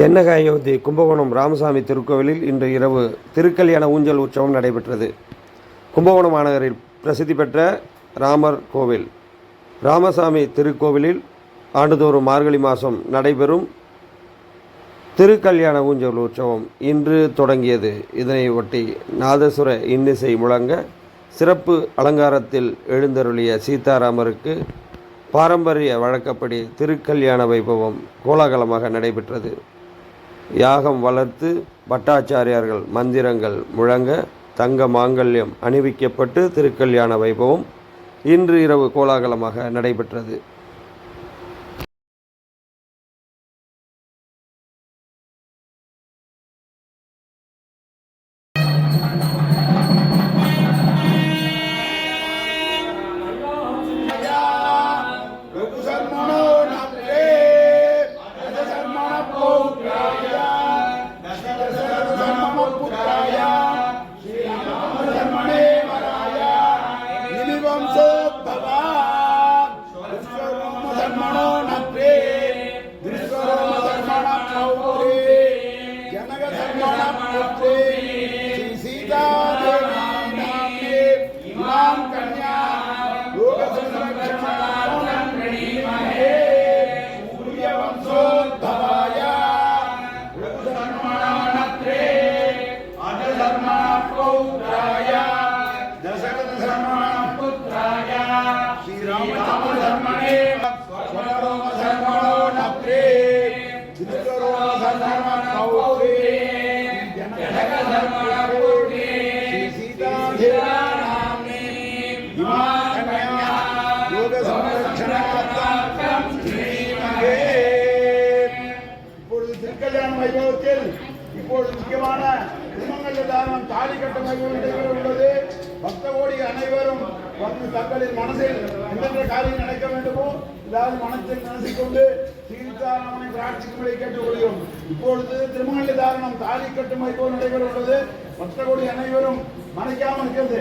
தென்னக அயோத்தி கும்பகோணம் ராமசாமி திருக்கோவிலில் இன்று இரவு திருக்கல்யாண ஊஞ்சல் உற்சவம் நடைபெற்றது. கும்பகோணம் மாநகரில் பிரசித்தி பெற்ற ராமர் கோவில். ராமசாமி திருக்கோவிலில் ஆண்டுதோறும் மார்கழி மாதம் நடைபெறும் திருக்கல்யாண ஊஞ்சல் உற்சவம் இன்று தொடங்கியது. இதனை ஒட்டி நாதசுர இன்னிசை முழங்க சிறப்பு அலங்காரத்தில் எழுந்தருளிய சீதாராமருக்கு பாரம்பரிய வழக்கப்படி திருக்கல்யாண வைபவம் கோலாகலமாக நடைபெற்றது. யாகம் வளர்த்து பட்டாச்சாரியார்கள் மந்திரங்கள் முழங்க தங்க மாங்கல்யம் அணிவிக்கப்பட்டு திருக்கல்யாண வைபவம் இன்று இரவு கோலாகலமாக நடைபெற்றது. வைபவத்தில் இப்பொழுது முக்கியமான திருமங்கல்ய தானம் தாலி கட்டும் வைபவம் நடைபெற உள்ளது. பக்த கோடி அனைவரும் வந்து தங்களின் மனதில் எந்தெந்த காரியம் நடக்க வேண்டுமோ இதாவது மனத்தில் நினைத்துக் கொண்டு சீதாராமனை பிரார்த்திக்கும்படி கேட்டுக்கொள்கிறோம். இப்பொழுது திருமணி தாரணம் தாலி கட்டும் வைபவம் நடைபெற உள்ளது பக்த கோடி அனைவரும் மறைக்காமல் இருக்கிறது.